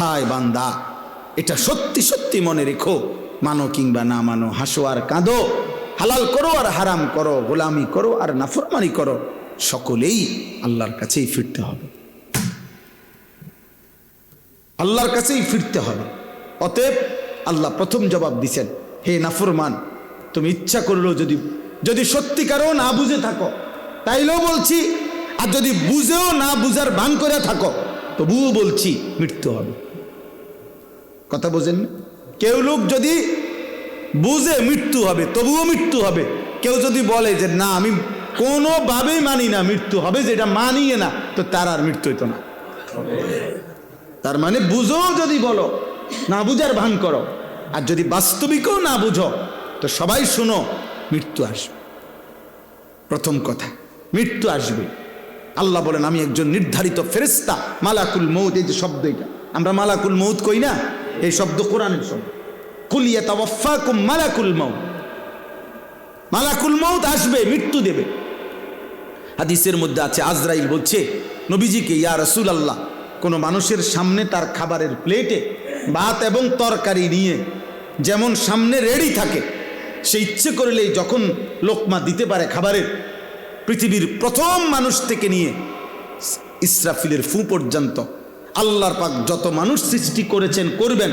হায় বান্দা, এটা সত্যি সত্যি মনে রেখো। মানো কিংবা না মানো, হাসো আর কাঁদো। হালাল করো আর হারাম করো, গোলামি করো আর নাফরমানি করো, সকলেই আল্লাহর কাছেই ফিরতে হবে। আল্লাহর কাছেই ফিরতে হবে। অতএব আল্লাহ প্রথম জবাব দিছেন, হে নাফরমান, তুমি ইচ্ছা করল যদি যদি সত্যিকারও না বুঝে থাকো, তাইলেও বলছি, আর যদি বুঝেও না বুঝার ভান করে থাকো, তবুও বলছি, মৃত্যু হবে। কথা বোঝেন? কেউ লোক যদি বুঝে মৃত্যু হবে, তবুও মৃত্যু হবে। কেউ যদি বলে যে, না, আমি কোনোভাবেই মানি না, মৃত্যু হবে যেটা মানিয়ে না, তো তার আর মৃত্যু হইতো না। তার মানে বুঝো যদি বলো, না বুঝার ভান করো। আর যদি বাস্তবিকও না বুঝো, তো সবাই শুনো, মৃত্যু আসবে। প্রথম কথা, মৃত্যু আসবে। আল্লাহ বলেন, আমি একজন নির্ধারিত ফেরেস্তা মালাকুল মৌত এই যে শব্দ এটা। আমরা মালাকুল মৌত কই না? এই শব্দ কোরআনের শব্দ। কুলিয়া তাওয়াফাকুম মালাকুল মৌত মালাকুল মৌত আসবে, মৃত্যু দেবে। হাদিসের মধ্যে আছে, আজরাইল বলছে, নবীজিকে, ইয়া রসুল আল্লাহ কোনো মানুষের সামনে তার খাবারের প্লেটে ভাত এবং তরকারি নিয়ে যেমন সামনে রেডি থাকে, সে ইচ্ছে করলেই যখন লোকমা দিতে পারে খাবারের, পৃথিবীর প্রথম মানুষ থেকে নিয়ে ইসরাফিলের ফু পর্যন্ত আল্লাহর পাক যত মানুষ সৃষ্টি করেছেন, করবেন,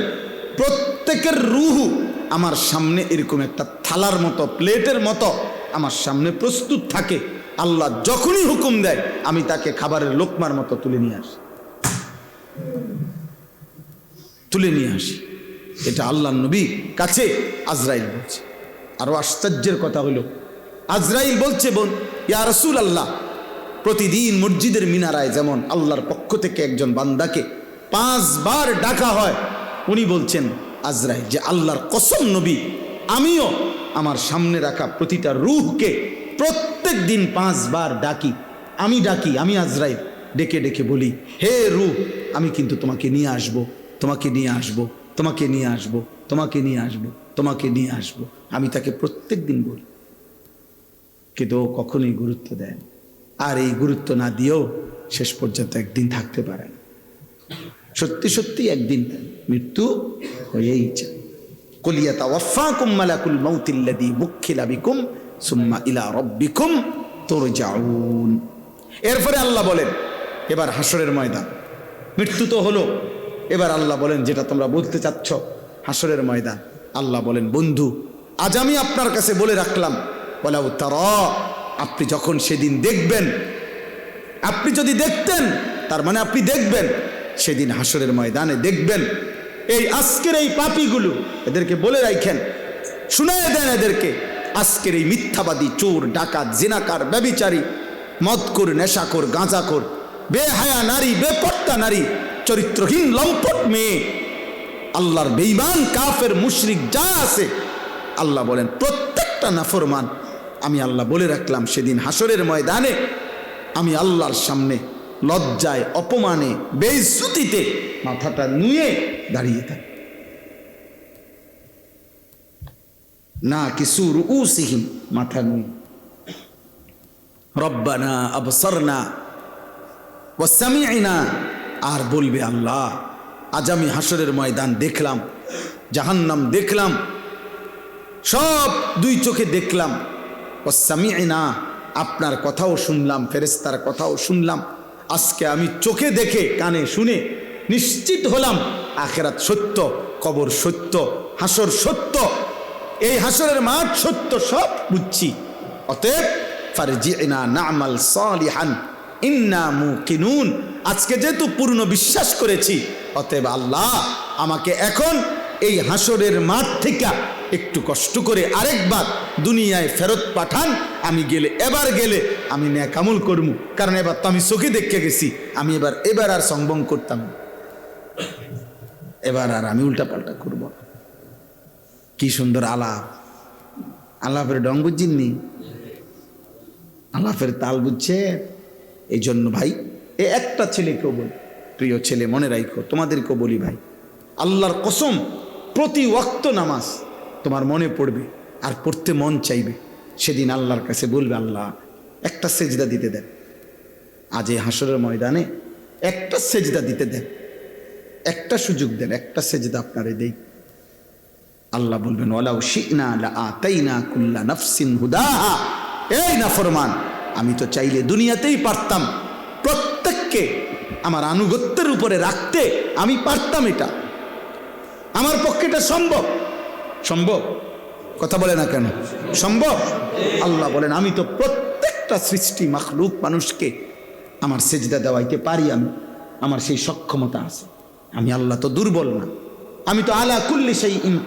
প্রত্যেকের রুহু আমার সামনে এরকম একটা থালার মতো, প্লেটের মতো আমার সামনে প্রস্তুত থাকে। আল্লাহ যখনই হুকুম দেয়, আমি তাকে খাবারের লোকমার মতো তুলে নিয়ে আসি। তুলে নিয়ে আসি। এটা আল্লাহ নবী কাছে আজরাইল বলছে। আরও আশ্চর্যের কথা হলো, আজরাইল বলছে, বোন, ইয়া রসুল আল্লাহ প্রতিদিন মসজিদের মিনারায় যেমন আল্লাহর পক্ষ থেকে একজন বান্দাকে পাঁচবার ডাকা হয়, উনি বলছেন, আজরাইল, যে আল্লাহর কসম নবী, আমিও আমার সামনে রাখা প্রতিটা রুহকে প্রত্যেক দিন পাঁচবার ডাকি। আমি ডাকি, আমি আজরাইল, ডেকে ডেকে বলি, হে রুহ, আমি কিন্তু তোমাকে নিয়ে আসব, তোমাকে নিয়ে আসব, তোমাকে নিয়ে আসব, তোমাকে নিয়ে আসব, তোমাকে নিয়ে আসব। আমি তাকে প্রত্যেক দিন বলি। কিন্তু ও কখনোই গুরুত্ব দেয়। আর এই গুরুত্ব না দিয়েও শেষ পর্যন্ত একদিন থাকতে পারে না। সত্যি সত্যি একদিন মৃত্যু হয়েই যায়। কলিয়া তাওয়াফাকুম মালাকুল মাউতিল্লাযী বুক্খিলা বিকুম সুম্মা ইলা রাব্বিকুম তুরজাউন। এরপরে আল্লাহ বলেন, এবার হাসরের ময়দান। মৃত্যু তো হলো। এবার আল্লাহ বলেন, যেটা তোমরা বলতে চাচ্ছ হাসরের ময়দান। আল্লাহ বলেন, বন্ধু, আজ আমি আপনার কাছে বলে রাখলাম বলা তারা আপনি যখন সেদিন দেখবেন, আপনি যদি দেখতেন, তার মানে আপনি দেখবেন, সেদিন হাসরের ময়দানে দেখবেন, এই আজকের এই পাপিগুলো এদেরকে বলে রাখেন, শুনায় দেন এদেরকে, আজকের এই মিথ্যাবাদী চোর, ডাকাত, জিনাকার, ব্যবিচারী, মদকুর, নেশাকর, গাঁজাকর, বেহায়া নারী বেপট্টা নারী, চরিত্রহীন, লম্পট মেয়ে, আল্লাহর বেইমান কাফের, মুশরিক, যা আছে, আল্লাহ বলেন, প্রত্যেকটা নাফরমান আমি আল্লাহ বলে রাখলাম, সেদিন হাসরের ময়দানে আমি আল্লাহর সামনে লজ্জায়, অপমানে, বেইজ্জতিতে মাথাটা নুয়ে দাঁড়িয়ে থাকি। না কিছু রুসিহিম মাথা নুয়ে। রব্বানা আবসরনা ওয়াসামিআনা আর বলবে আল্লাহ, আজ আমি হাসরের ময়দান দেখলাম, জাহান্নাম দেখলাম, সব দুই চোখে দেখলাম ওয়াসামিআনা আপনার কথাও শুনলাম ফেরেস্তার কথাও শুনলাম। আজকে আমি চোখে দেখে, কানে শুনে নিশ্চিত হলাম, আখেরাত সত্য, কবর সত্য, হাসর সত্য, এই হাসরের মাঠ সত্য সব বুঝছি। অতএব আজকে যেহেতু পূর্ণ বিশ্বাস করেছি, অতএব আল্লাহ আমাকে এখন এই হাসরের মাঠ থেকে একটু কষ্ট করে আরেকবার দুনিয়ায় ফেরত পাঠান। আমি গেলে, এবার গেলে আমি ন্যাকামল করব কারণ এবার তো আমি চোখে দেখে গেছি, আমি এবার এবার আর সংবং করতাম এবার আর আমি উল্টা পাল্টা করব কি সুন্দর আলাপ। আলাপের ডং বুঝিননি আলাপের তাল বুঝছে? এই জন্য ভাই, এ একটা ছেলেকেও বলি। প্রিয় ছেলে, মনে রাখো তোমাদেরকেও বলি ভাই। আল্লাহর কসম প্রতি ওয়াক্ত নামাজ তোমার মনে পড়বে আর পড়তে মন চাইবে। সেদিন আল্লাহর কাছে বলবে, আল্লাহ, একটা সেজদা দিতে দেন আজ এই হাসরের ময়দানে একটা সেজদা দিতে দেন একটা সুযোগ দেন, একটা সেজদা আপনারে দেই। আল্লাহ বলবেন ওলাউ লা আতাইনা নাফসিন নাফরমান, আমি তো চাইলে দুনিয়াতেই পারতাম। প্রত্যেককে আমার আনুগত্যের উপরে রাখতে আমি পারতাম এটা। আমার পক্ষে এটা সম্ভব। সম্ভব? কথা বলে না কেন? সম্ভব? আল্লাহ বলেন, আমি তো প্রত্যেকটা সৃষ্টি মাখলুক মানুষকে আমার সেজদা দেওয়াইতে পারি আমি। আমার সেই সক্ষমতা আছে। আমি আল্লাহ তো দুর্বল না। আমি তো আলা কুল্লি সেই ইন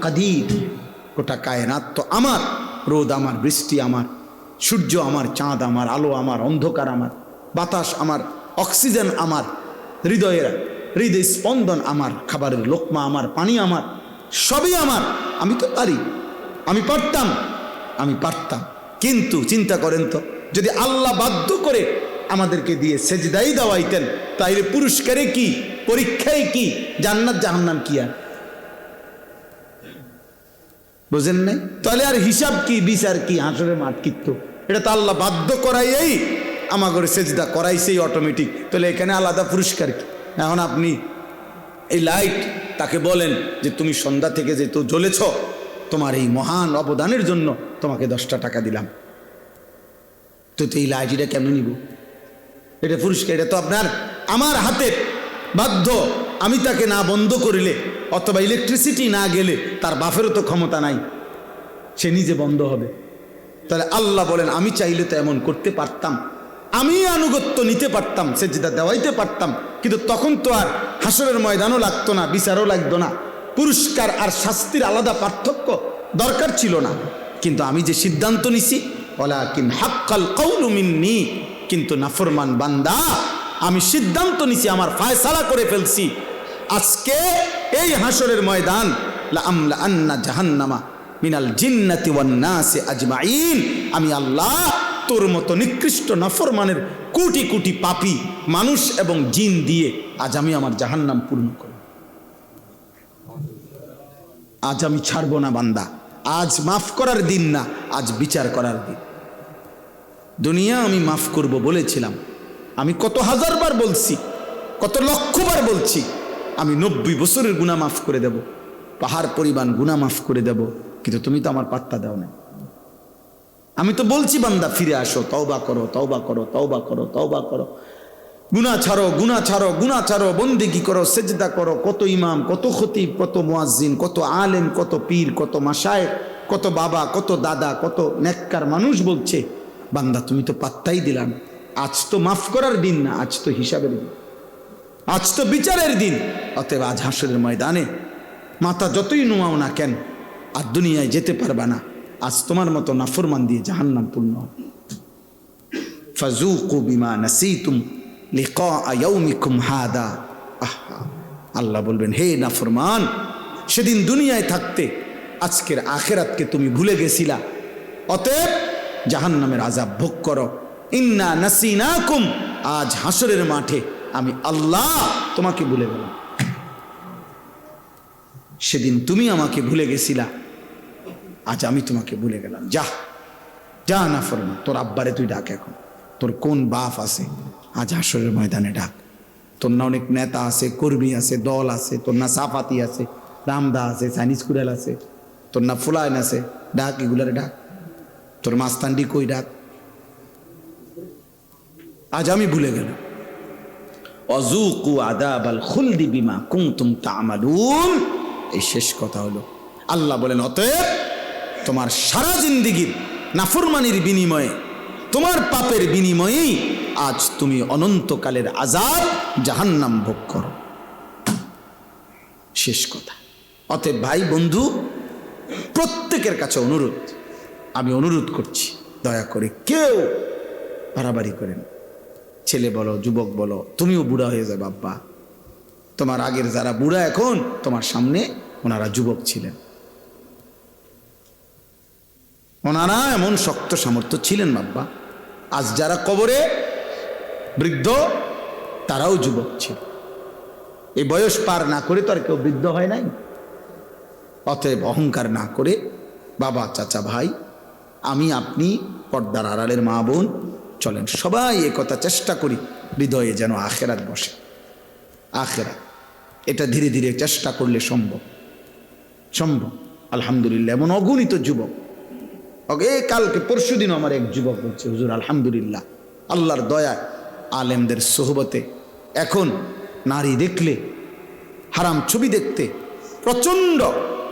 গোটা কায়নাত তো আমার। রোদ আমার, বৃষ্টি আমার, সূর্য আমার, চাঁদ আমার, আলো আমার, অন্ধকার আমার, বাতাস আমার, অক্সিজেন আমার, হৃদয়ের হৃদয় স্পন্দন আমার, খাবারের লোকমা আমার, পানি আমার, সবই আমার। আমি তো পারি। আমি পারতাম। আমি পারতাম। কিন্তু চিন্তা করেন তো, যদি আল্লাহ বাধ্য করে আমাদেরকে দিয়ে সেজদাই দেওয়াইতেন, তাইলে পুরস্কারে কি, পরীক্ষায় কি, জান্নাত জাহান্নাম কি আর? বুঝেন নাই? তাহলে আর হিসাব কি, বিচার কি, হাসরের মাঠ কিত্ত এটা তো আল্লাহ বাধ্য করাইয়েই আমাগরে সেজদা করাইছেই অটোমেটিক তাহলে এখানে আলাদা পুরস্কার কি? এখন আপনি এই লাইট তাকে বলেন যে তুমি সন্ধ্যা থেকে যে তো জ্বলেছ, তোমার এই মহান অবদানের জন্য তোমাকে দশটা টাকা দিলাম। তো এই লাইট এটা কেমন নিব? এটা পুরস্কার, এটা তো আপনার, আমার হাতে বাধ্য। আমি তাকে না বন্ধ করিলে অথবা ইলেকট্রিসিটি না গেলে তার বাফেরও তো ক্ষমতা নাই। সে নিজে বন্ধ হবে। তাহলে আল্লাহ বলেন, আমি চাইলে তো এমন করতে পারতাম। আমি আনুগত্য নিতে পারতাম সে যেটা দেওয়াইতে পারতাম, কিন্তু তখন তো আর হাসরের ময়দানও লাগতো না, বিচারও লাগতো না। পুরস্কার আর শাস্তির আলাদা পার্থক্য দরকার ছিল না। কিন্তু আমি যে সিদ্ধান্ত নিছি ওলা কিন হাক্কাল কৌলুমিননি কিন্তু নাফরমান বান্দা, আমি সিদ্ধান্ত নিছি, আমার ফায়সালা করে ফেলছি। আজকে এই হাসরের ময়দান আমলা আন্না জাহান্নামা মিনাল জিন্নাতি ওয়ান নাসি আজমাইন। আমি আল্লাহ তোর মতো নিকৃষ্ট নাফরমানের কোটি কোটি পাপী মানুষ এবং জিন দিয়ে আজ আমি আমার জাহান্নাম পূর্ণ করব। আজ আমি ছাড়বো না বান্দা। আজ মাফ করার দিন না, আজ বিচার করার দিন। দুনিয়া আমি মাফ করব বলেছিলাম। আমি কত হাজারবার বলছি, কত লক্ষবার বলছি, আমি নব্বই বছরের গুণা মাফ করে দেব। পাহাড় পরিমাণ গুণা মাফ করে দেব, কিন্তু তুমি তো আমার পাত্তা দাও না আমি তো বলছি, বান্দা, ফিরে আসো, তওবা করো তওবা করো তওবা করো তওবা করো। গুনা ছাড়ো গুনা ছাড়ো গুনা ছাড়ো, বন্দিগি করো, সেজদা করো, কত ইমাম, কত খতিব, কত মুয়াজ্জিন, কত আলেম, কত পীর, কত মাসায় কত বাবা, কত দাদা, কত নেককার মানুষ বলছে, বান্দা, তুমি তো পাত্তাই দিলাম আজ তো মাফ করার দিন না, আজ তো হিসাবের দিন। আজ তো বিচারের দিন। অতএব আজ হাসরের ময়দানে মাথা যতই নোয়াও না কেন, আর দুনিয়ায় যেতে পারবা না। আজ তোমার মতো নাফরমান দিয়ে জাহান্নাম পূর্ণ। হবে ফাজুকু বিমা নাসিতুম লিকা ইয়াউমিকুম হাদা। আহা, আল্লাহ বলবেন, হে নাফরমান, সেদিন দুনিয়ায় থাকতে আজকের আখেরাতকে তুমি ভুলে গেছিলা। অতএব জাহান্নামের আজাব ভোগ করো। ইন্না নাসিনাকুম, আজ হাসরের মাঠে আমি আল্লাহ তোমাকে ভুলে গেলাম। সেদিন তুমি আমাকে ভুলে গেছিলা। আজ আমি তোমাকে ভুলে গেলাম। যা যা না ফরমা, তোর আব্বারে তুই ডাক এখন। তোর কোন বাপ আছে, আজ হাসরের ময়দানে ডাক। তোর না অনেক নেতা আছে, কর্মী আছে, দল আছে, তোর না সাফাতি আছে, রামদা আছে, চাইনিজ কুড়াল আছে, তোর না ফুলায়ন আছে, ডাক, এগুলারে ডাক। তোর মাস্তান্ডি কই ডাক? আজ আমি ভুলে গেলাম। অজুকু আদাবাল খুলদি বিমা কুমতুম তামালুন। এই শেষ কথা হলো, আল্লাহ বলেন, অতএব তোমার সারা জিন্দিগির নাফরমানির বিনিময়ে, তোমার পাপের বিনিময়েই আজ তুমি অনন্তকালের আজাব জাহান্নাম ভোগ করো। শেষ কথা। অতএব ভাই, বন্ধু, প্রত্যেকের কাছে অনুরোধ, আমি অনুরোধ করছি, দয়া করে কেউ বাড়াবাড়ি করেন ছেলে বলো, যুবক বলো, তুমিও বুড়া হয়ে যাবে বাব্বা তোমার আগের যারা বুড়া এখন, তোমার সামনে ওনারা যুবক ছিলেন। ওনারা এমন শক্ত সামর্থ্য ছিলেন বাব্বা আজ যারা কবরে বৃদ্ধ, তারাও যুবক ছিল। এই বয়স পার না করে তো আর কেউ বৃদ্ধ হয় নাই। অতএব অহংকার না করে, বাবা, চাচা, ভাই, আমি, আপনি, পর্দার আড়ালের মা বোন, চলেন, সবাই কথা চেষ্টা করি, হৃদয়ে যেন আখেরাত বসে। আখেরাত, এটা ধীরে ধীরে চেষ্টা করলে সম্ভব। সম্ভব। আলহামদুলিল্লাহ, এমন অগণিত যুবক এ কালকে পরশু দিন আমার এক যুবক বলছে, হুজুর, আলহামদুলিল্লাহ, আল্লাহর দয়া আলেমদের সোহবতে এখন নারী দেখলে, হারাম ছবি দেখতে প্রচণ্ড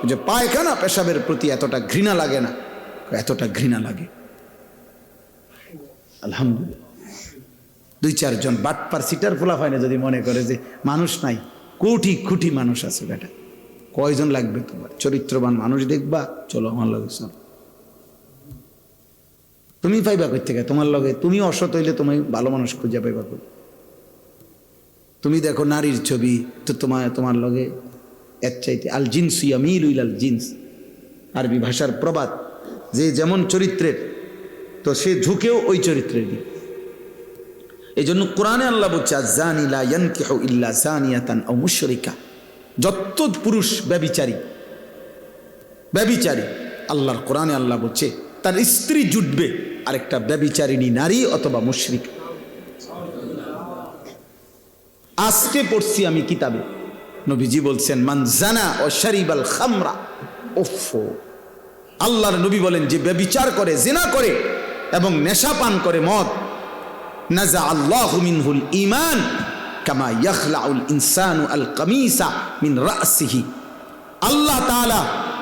যে পায়খানা পেশাবের প্রতি এতটা ঘৃণা লাগে না। এতটা ঘৃণা লাগে। আলহামদুলিল্লাহ। দুই চারজন বাটপার সিটার ফোলা হয় না যদি মনে করে যে মানুষ নাই, কোটি কোটি মানুষ আছে বেটা। কয়জন লাগবে তোমার? চরিত্রবান মানুষ দেখবা, চলো আমার লগে তুমি পাইবা কই থেকে তোমার লগে তুমি অসৎ হইলে তুমি ভালো মানুষ খুঁজে পাইবা কই? তুমি দেখো নারীর ছবি, তো তোমার তোমার লগে এর চাইতে আল জিন্স ইয়ামিল উইল আল জিন্স। আরবি ভাষার প্রবাদ, যে যেমন চরিত্রের, তো সে ঝুঁকেও ওই চরিত্রের দিকে এই জন্য কোরআনে আল্লাহ বলছে জানি লা ইয়ানকিহু ইল্লা জানিয়াতান আও মুশরিকা। যত পুরুষ ব্যবিচারী ব্যবিচারী, আল্লাহর কোরআনে আল্লাহ বলছে তার স্ত্রী জুটবে, আরেকটা ব্যবিচারিণী নারী অথবা মুশরিক। আজকে পড়ছি আমি কিতাবে। নবীজি বলছেন, মান জানা ও শরিবাল খামরা। ওফো আল্লাহর নবী বলেন, যে ব্যবিচার করে, জেনা করে এবং নেশা পান করে মদ, নাজা আল্লাহ মিনহুল ইমান কামা ইয়াখলাউল ইনসানু আল কামিসা মিন রাসিহি। আল্লাহ তাআলা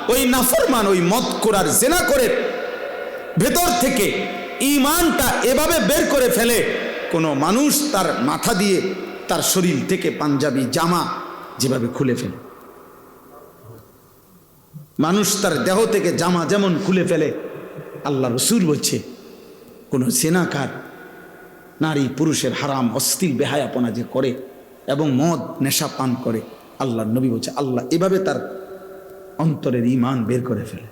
ওই নাফরমান, ওই মদ করার, জেনা করে ভেতর থেকে ইমানটা এভাবে বের করে ফেলে, কোনো মানুষ তার মাথা দিয়ে তার শরীর থেকে পাঞ্জাবি, জামা যেভাবে খুলে ফেলে। মানুষ তার দেহ থেকে জামা যেমন খুলে ফেলে, আল্লাহ রসুল বলছে, কোনো সেনাকার, নারী, পুরুষের হারাম, অস্থির বেহায়াপনা যে করে এবং মদ, নেশা পান করে আল্লাহ নবী বলছে, আল্লাহ এভাবে তার অন্তরের ইমান বের করে ফেলে।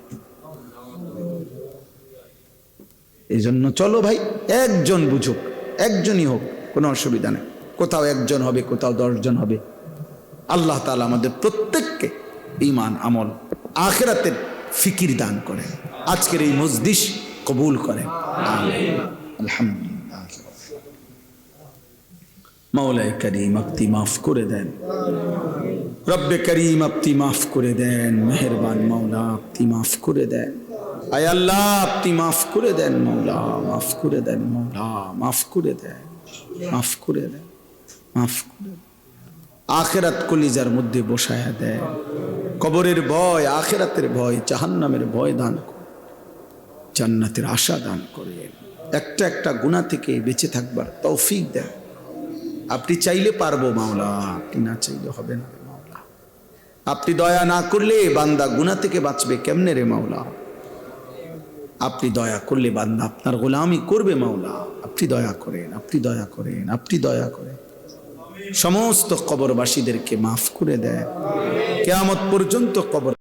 এই জন্য চলো ভাই, একজন বুঝুক, একজনই হোক, কোনো অসুবিধা নেই। কোথাও একজন হবে, কোথাও দশজন হবে। আল্লাহ তালা আমাদের প্রত্যেককে ইমান আমল, আখেরাতের ফিকির দান করে আজকের এই মজদিস কবুল আলহামদুলিল্লাহ। মাওলায় করিম, আপনি মাফ করে দেন। রব্বে করিম, আপনি মাফ করে দেন। মেহরবান মাওলা, আপনি মাফ করে দেন। আয় আল্লাহ, আপনি মাফ করে দেন মাওলা মাফ করে দেন মাওলা মাফ করে দেন, মাফ করে দেন, মাফ করে আখেরাত কলিজার মধ্যে বসায়া দেন। কবরের ভয়, আখেরাতের ভয়, জাহান্নামের ভয় দান করে জান্নাতের আশা দান করে একটা একটা গুণা থেকে বেঁচে থাকবার তৌফিক দেন। আপনি চাইলে পারব মাওলা আপনি না চাইলে হবে না রে মাওলা আপনি দয়া না করলে বান্দা গুণা থেকে বাঁচবে কেমনে রে মাওলা আপনি দয়া করলে বান্দা, আপনার গোলামি করবে মাওলা। আপনি দয়া করেন, আপনি দয়া করেন, আপনি দয়া করেন। সমস্ত কবরবাসীদেরকে মাফ করে দেয় কেয়ামত পর্যন্ত কবর